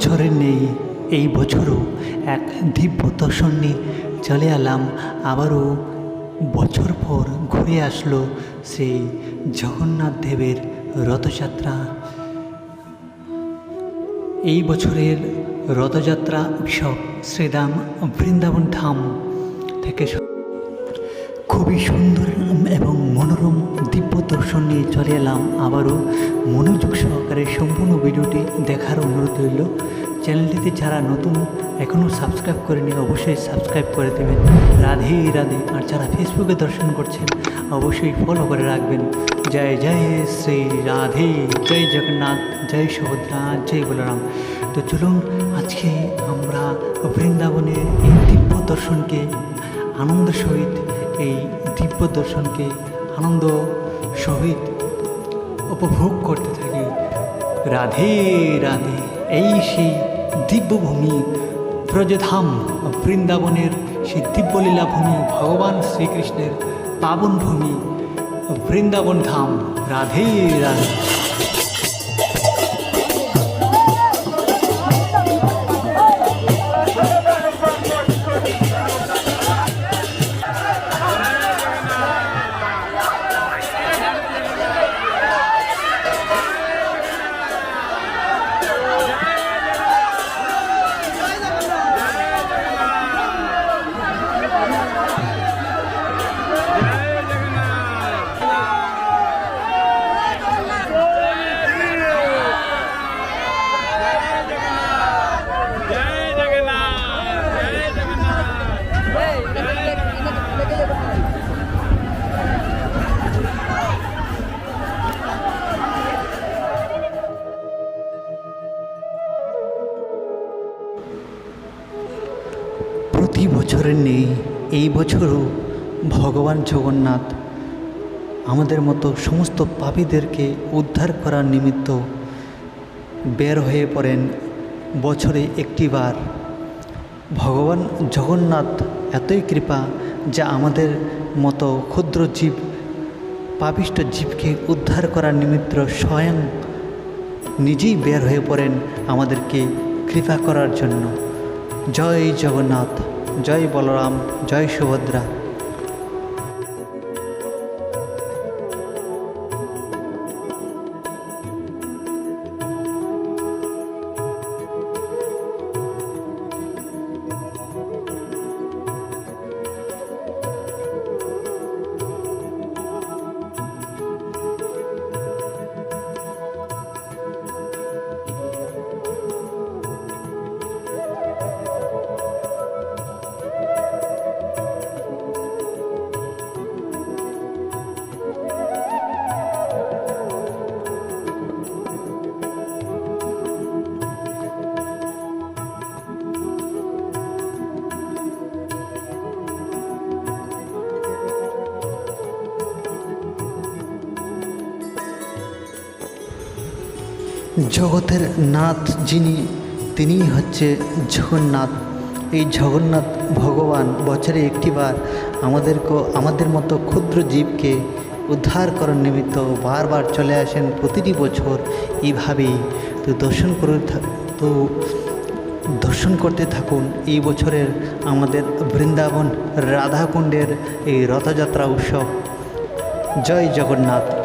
বছরের নেই, এই বছরও এক দিব্য দর্শন নিয়ে চলে এলাম। আবারও বছর পর ঘুরে আসলো সেই জগন্নাথ দেবের রথযাত্রা। এই বছরের রথযাত্রা উৎসব শ্রীরাম বৃন্দাবন ধাম থেকে খুবই সুন্দর এবং মনোরম দিব্য দর্শন নিয়ে চলে এলাম আবারও। মনোযোগ সহকারে সম্পূর্ণ ভিডিওটি দেখার অনুরোধ রইল। চ্যানেলটিতে যারা নতুন, এখনও সাবস্ক্রাইব করেনি অবশ্যই সাবস্ক্রাইব করে দেবেন। রাধে রাধে। আর যারা ফেসবুকে দর্শন করছেন, অবশ্যই ফলো করে রাখবেন। জয় জয় শ্রী রাধে। জয় জগন্নাথ। জয় সুভদ্রা। জয় বলরাম। তো চলুন, আজকে আমরা বৃন্দাবনের এই দিব্য দর্শনকে আনন্দ সহিত এই দিব্য দর্শনকে আনন্দ সহিত উপভোগ করতে থাকি। রাধে রাধে, এই সেই দিব্যভূমি ব্রজধাম বৃন্দাবনের সেই দিব্যলীলা ভূমি ভগবান শ্রীকৃষ্ণের পাবন ভূমি বৃন্দাবন ধাম রাধে রাধে। ভগবান জগন্নাথ আমাদের মতো সমস্ত পাপীদেরকে উদ্ধার করার নিমিত্ত বের হয়ে পড়েন বছরে একটিবার। ভগবান জগন্নাথ এতই কৃপা যা আমাদের মতো ক্ষুদ্র জীব, পাপিষ্ট জীবকে উদ্ধার করার নিমিত্ত স্বয়ং নিজেই বের হয়ে পড়েন আমাদেরকে কৃপা করার জন্য। জয় জগন্নাথ, জয় বলরাম, জয় সুভদ্রা। জগতের নাথ যিনি, তিনিই হচ্ছে জগন্নাথ। এই জগন্নাথ ভগবান বছরে একটিবার আমাদেরকে, আমাদের মতো ক্ষুদ্র জীবকে উদ্ধার করার নিমিত্ত বারবার চলে আসেন প্রতিটি বছর এইভাবেই। তো দর্শন করে তো দর্শন করতে থাকুন এই বছরের আমাদের বৃন্দাবন রাধাকুণ্ডের এই রথযাত্রা উৎসব। জয় জগন্নাথ।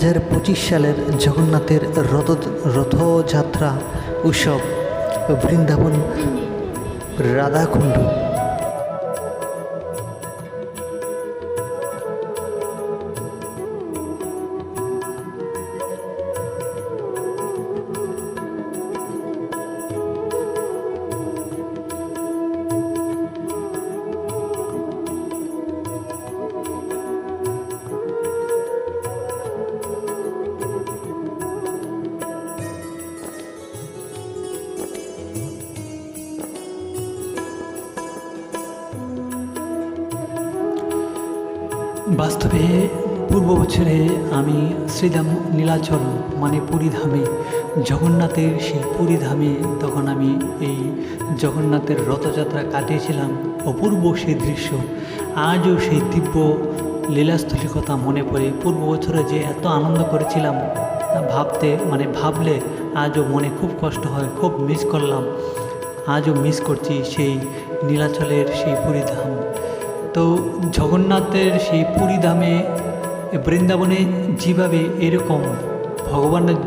হাজার পঁচিশ সালের জগন্নাথের রথ রথযাত্রা উৎসব বৃন্দাবন রাধাকুণ্ড। বাস্তবে পূর্ব বছরে আমি শ্রীধাম নীলাচল মানে পুরীধামে জগন্নাথের সেই পুরীধামে তখন আমি এই জগন্নাথের রথযাত্রা কাটিয়েছিলাম। অপূর্ব সেই দৃশ্য। আজও সেই দিব্য লীলাস্থলীর কথা মনে পড়ে। পূর্ব বছরে যে এত আনন্দ করেছিলাম ভাবতে মানে ভাবলে আজও মনে খুব কষ্ট হয়, খুব মিস করলাম। আজও মিস করছি সেই নীলাচলের সেই পুরীধাম তো জগন্নাথের সেই পুরীধামে বৃন্দাবনে যেভাবে এরকম ভগবানের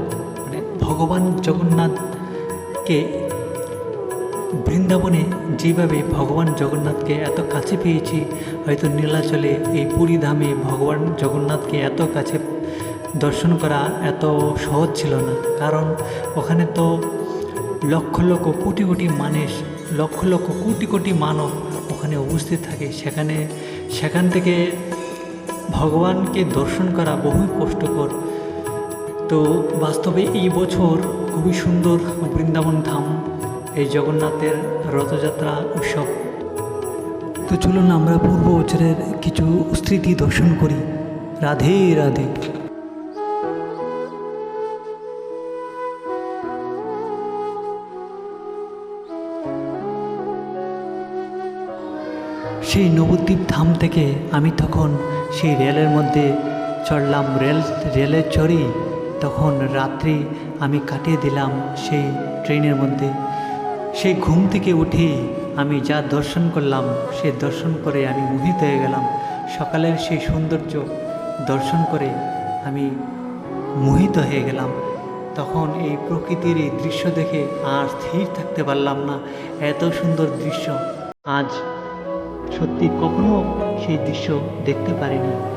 মানে ভগবান জগন্নাথকে বৃন্দাবনে যেভাবে ভগবান জগন্নাথকে এত কাছে পেয়েছি, হয়তো নীলাচলে এই পুরী ধামে ভগবান জগন্নাথকে এত কাছে দর্শন করা এত সহজ ছিল না। কারণ ওখানে তো লক্ষ লক্ষ কোটি কোটি মানুষ, লক্ষ লক্ষ কোটি কোটি মানব ওখানে উপস্থিত থাকে। সেখানে, সেখান থেকে ভগবানকে দর্শন করা বহু কষ্টকর। তো বাস্তবে এই বছর খুবই সুন্দর বৃন্দাবন ধাম, এই জগন্নাথের রথযাত্রা, উৎসব। তো চলুন আমরা পূর্ব বছরের কিছু স্মৃতি দর্শন করি। রাধে রাধে। সেই নবদ্বীপ ধাম থেকে আমি তখন সেই রেলের মধ্যে চড়লাম। রেল, রেলে চড়ি তখন রাত্রি আমি কাটিয়ে দিলাম সেই ট্রেনের মধ্যে। সেই ঘুম থেকে উঠে আমি যা দর্শন করলাম, সে দর্শন করে আমি মোহিত হয়ে গেলাম। সকালের সেই সৌন্দর্য দর্শন করে আমি মোহিত হয়ে গেলাম। তখন এই প্রকৃতির এই দৃশ্য দেখে আর স্থির থাকতে পারলাম না। এত সুন্দর দৃশ্য। আজ সত্যি কখনো সেই দৃশ্য দেখতে পারিনি।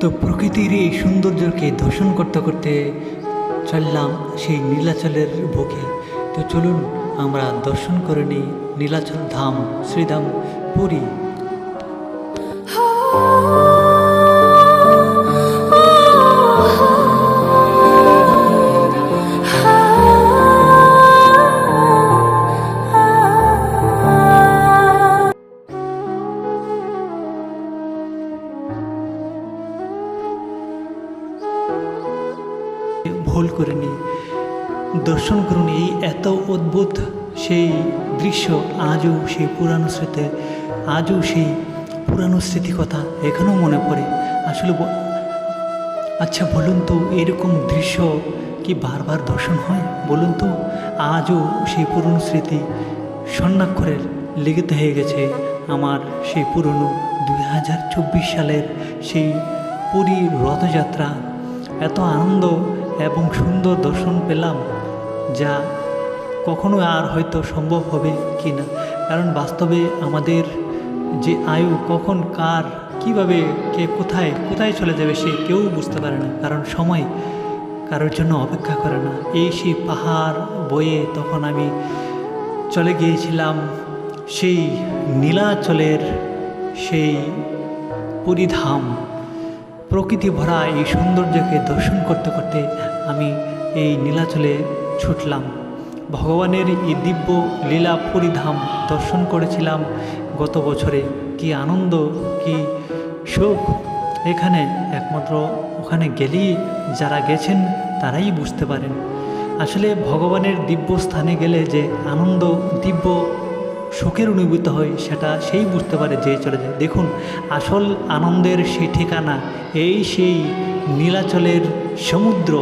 তো প্রকৃতির এই সৌন্দর্যকে দর্শন করতে করতে চললাম সেই নীলাচলের বুকে। তো চলুন আমরা দর্শন করে নিই নীলাচল ধাম, শ্রীধাম পুরী। দর্শন করুন এই এত অদ্ভুত সেই দৃশ্য, আজও সেই পুরানো স্মৃতি, আজও সেই পুরানো স্মৃতি কথা এখনও মনে পড়ে। আসলে আচ্ছা বলুন তো এরকম দৃশ্য কি বারবার দর্শন হয়? বলুন তো, আজও সেই পুরনো স্মৃতি স্বর্ণাক্ষরের লিখিত হয়ে গেছে আমার সেই পুরনো দুই হাজার চব্বিশ সালের সেই পুরী রথযাত্রা। এত আনন্দ এবং সুন্দর দর্শন পেলাম যা কখনো আর হয়তো সম্ভব হবে কি না কারণ বাস্তবে আমাদের যে আয়ু, কখন, কার, কীভাবে, কে কোথায় কোথায় চলে যাবে সে কেউ বুঝতে পারে না। কারণ সময় কারোর জন্য অপেক্ষা করে না। এই সেই পাহাড় বয়ে তখন আমি চলে গিয়েছিলাম সেই নীলাচলের সেই পরিধাম প্রকৃতি ভরা এই সৌন্দর্যকে দর্শন করতে করতে আমি এই নীলাচলে ছুটলাম। ভগবানের এই দিব্য লীলা পরিধাম দর্শন করেছিলাম। গত বছরে কি আনন্দ, কি সুখ এখানে একমাত্র ওখানে গেলেই যারা গেছেন, তারাই বুঝতে পারেন। আসলে ভগবানের দিব্য স্থানে গেলে যে আনন্দ, দিব্য সুখের অনুভূত হয়, সেটা সেই বুঝতে পারে যে চলে যায়। দেখুন, আসল আনন্দের সেই ঠিকানা, এই সেই নীলাচলের সমুদ্র।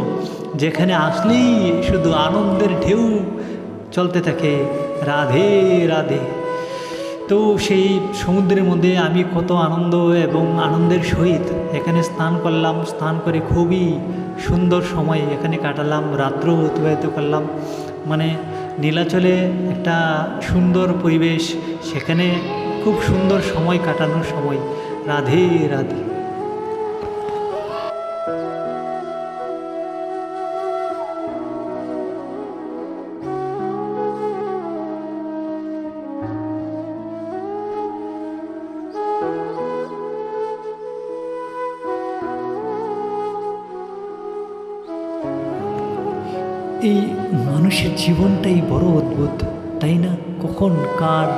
যেখানে আসলেই শুধু আনন্দের ঢেউ চলতে থাকে রাধে রাধে। তো সেই সমুদ্রের মধ্যে আমি কত আনন্দ এবং আনন্দের সহিত এখানে স্নান করলাম, স্নান করে খুবই সুন্দর সময় এখানে কাটালাম রাত্র অতিবাহিত করলাম। মানে নীলাচলে একটা সুন্দর পরিবেশ, সেখানে খুব সুন্দর সময় কাটানোর সময়। রাধে রাধে। জীবনটাই বড় অদ্ভুত, তাই না? কখন কার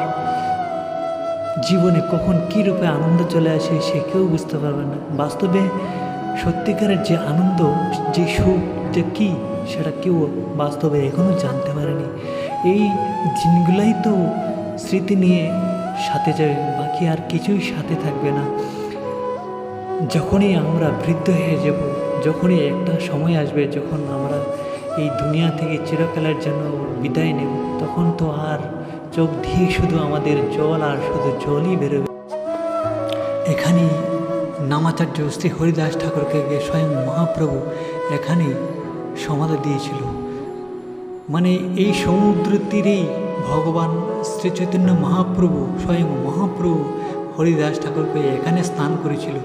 জীবনে কখন কী রূপে আনন্দ চলে আসে সে কেউ বুঝতে পারবে না। বাস্তবে সত্যিকারের যে আনন্দ, যে সুখ, যে কী, সেটা কেউ বাস্তবে এখনও জানতে পারেনি। এই দিনগুলাই তো স্মৃতি নিয়ে সাথে যাবে বাকি আর কিছুই সাথে থাকবে না। যখনই আমরা বৃদ্ধ হয়ে যাব, যখনই একটা সময় আসবে, যখন আমরা এই দুনিয়া থেকে চিরকালের জন্য বিদায় নেব। তখন তো আর চোখ দিয়ে শুধু আমাদের জল আর শুধু জলই বেরোবে। এখানে নামাচার্য শ্রী হরিদাস ঠাকুরকে গিয়ে স্বয়ং মহাপ্রভু এখানেই সমাধি দিয়েছিল। মানে এই সমুদ্র তীরেই ভগবান শ্রী চৈতন্য মহাপ্রভু স্বয়ং মহাপ্রভু হরিদাস ঠাকুরকে এখানে স্নান করেছিল।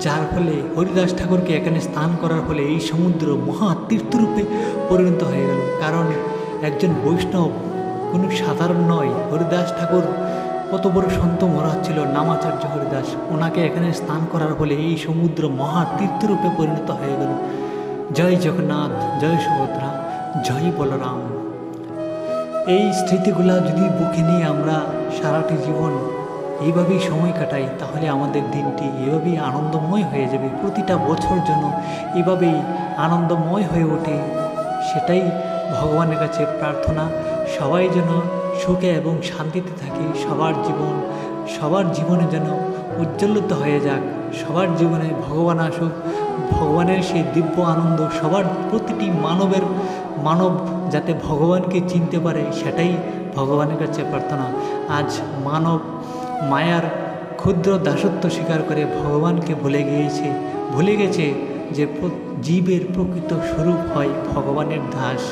যার ফলে হরিদাস ঠাকুরকে এখানে স্নান করার ফলে এই সমুদ্র মহা তীর্থরূপে পরিণত হয়ে গেল। কারণ একজন বৈষ্ণব, কোনো সাধারণ নয়, হরিদাস ঠাকুর কত বড় সন্ত মহারাজ ছিল, নামাচার্য হরিদাস। ওনাকে এখানে স্নান করার ফলে এই সমুদ্র মহা তীর্থরূপে পরিণত হয়ে গেল। জয় জগন্নাথ, জয় সুভদ্রা, জয় বলরাম। এই স্মৃতিগুলা যদি বুকে নিয়ে আমরা সারাটি জীবন এইভাবেই সময় কাটাই, তাহলে আমাদের দিনটি এভাবেই আনন্দময় হয়ে যাবে। প্রতিটা বছর যেন এভাবেই আনন্দময় হয়ে ওঠে, সেটাই ভগবানের কাছে প্রার্থনা। সবাই যেন সুখে এবং শান্তিতে থাকে, সবার জীবন, সবার জীবনে যেন উজ্জ্বলিত হয়ে যাক, সবার জীবনে ভগবান আসুক, ভগবানের সেই দিব্য আনন্দ, সবার প্রতিটি মানবের মানব যাতে ভগবানকে চিনতে পারে, সেটাই ভগবানের কাছে প্রার্থনা। আজ মানব মায়ার ক্ষুদ্র দাসত্ব স্বীকার করে ভগবানকে ভুলে গিয়েছে, ভুলে গেছে যে জীবের প্রকৃত স্বরূপ হয় ভগবানের দাস।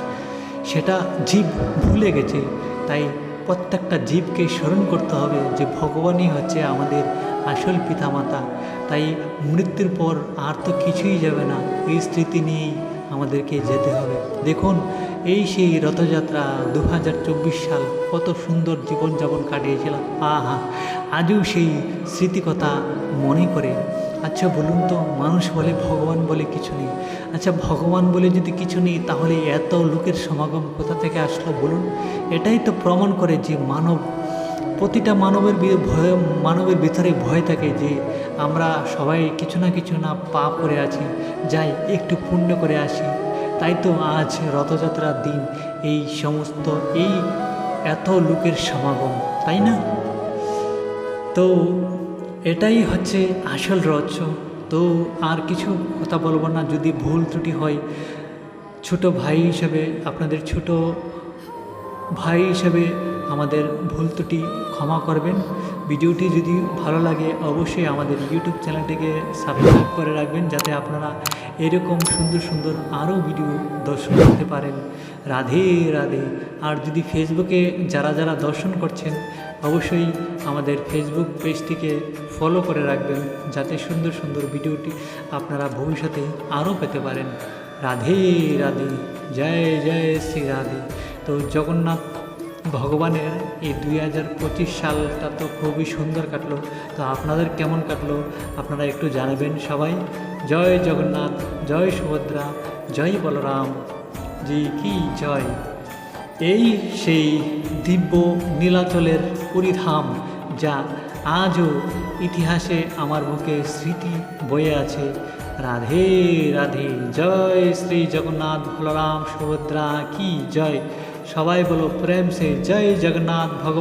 সেটা জীব ভুলে গেছে, তাই প্রত্যেকটা জীবকে স্মরণ করতে হবে যে ভগবানই হচ্ছে আমাদের আসল পিতামাতা। তাই মৃত্যুর পর আর তো কিছুই যাবে না, এই স্মৃতি নিয়েই আমাদেরকে যেতে হবে। দেখুন এই সেই রথযাত্রা দু হাজার চব্বিশ সাল কত সুন্দর জীবনযাপন কাটিয়েছিলাম আহা, আজও সেই স্মৃতিকথা মনে করে আচ্ছা বলুন তো, মানুষ বলে ভগবান বলে কিছু নেই। আচ্ছা ভগবান বলে যদি কিছু নেই, তাহলে এত লোকের সমাগম কোথা থেকে আসলো বলুন? এটাই তো প্রমাণ করে যে মানব, প্রতিটা মানবের ভয়, মানবের ভিতরে ভয় থাকে যে আমরা সবাই কিছু না কিছু না পাপ করে আছি। যাই, একটু পুণ্য করে আসি। তাই তো আজ রথযাত্রার দিন। এই সমস্ত, এই এত লোকের সমাগম, তাই না? তো এটাই হচ্ছে আসল রহস্য। তো আর কিছু কথা বলব না, যদি ভুল ত্রুটি হয়। ছোট ভাই হিসেবে, আপনাদের ছোট ভাই হিসেবে আমাদের ভুল ত্রুটি ক্ষমা করবেন। ভিডিওটি যদি ভালো লাগে, অবশ্যই আমাদের ইউটিউব চ্যানেলটিকে সাবস্ক্রাইব করে রাখবেন, যাতে আপনারা এরকম সুন্দর সুন্দর আরও ভিডিও দর্শন করতে পারেন। রাধে রাধে। আর যদি ফেসবুকে যারা যারা দর্শন করছেন, অবশ্যই আমাদের ফেসবুক পেজটিকে ফলো করে রাখবেন, যাতে সুন্দর সুন্দর ভিডিওটি আপনারা ভবিষ্যতে আরও পেতে পারেন। রাধে রাধে। জয় জয় শ্রী রাধে। তো জগন্নাথ ভগবানের এই দুই হাজার পঁচিশ সালটা তো খুবই সুন্দর কাটলো। তো আপনাদের কেমন কাটলো? আপনারা একটু জানাবেন সবাই। জয় জগন্নাথ, জয় সুভদ্রা, জয় বলরাম। জি কি জয়। এই সেই দিব্য নীলাচলের পরিধাম যা আজও ইতিহাসে আমার বুকে স্মৃতি বয়ে আছে। রাধে রাধে, জয় শ্রী জগন্নাথ, বলরাম, সুভদ্রা, কি জয়। সবাই বলো প্রেম সে। জয় জগন্নাথ ভগবান।